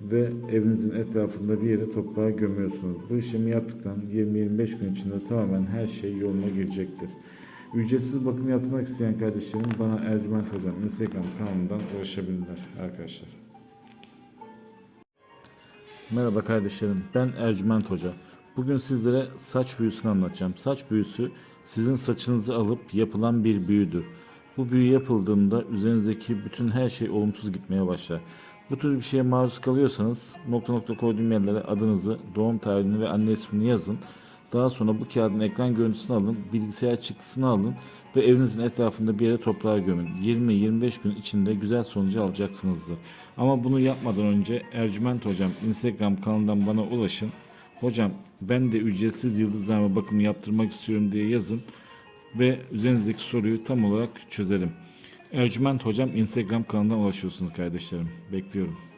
ve evinizin etrafında bir yere toprağa gömüyorsunuz. Bu işlemi yaptıktan 20-25 gün içinde tamamen her şey yoluna girecektir. Ücretsiz bakım yaptırmak isteyen kardeşlerim bana Ercüment Hocam Instagram kanalından ulaşabilirler arkadaşlar. Merhaba kardeşlerim ben Ercüment Hoca. Bugün sizlere saç büyüsünü anlatacağım. Saç büyüsü sizin saçınızı alıp yapılan bir büyüdür. Bu büyü yapıldığında üzerinizdeki bütün her şey olumsuz gitmeye başlar. Bu tür bir şeye maruz kalıyorsanız nokta nokta koyduğum yerlere adınızı, doğum tarihini ve anne ismini yazın. Daha sonra bu kağıdın ekran görüntüsünü alın, bilgisayar çıktısını alın ve evinizin etrafında bir yere toprağa gömün. 20-25 gün içinde güzel sonucu alacaksınızdır. Ama bunu yapmadan önce Ercüment Hocam Instagram kanalından bana ulaşın. Hocam ben de ücretsiz yıldızlarma bakımı yaptırmak istiyorum diye yazın ve üzerinizdeki soruyu tam olarak çözelim. Ercüment Hocam Instagram kanalından ulaşıyorsunuz kardeşlerim. Bekliyorum.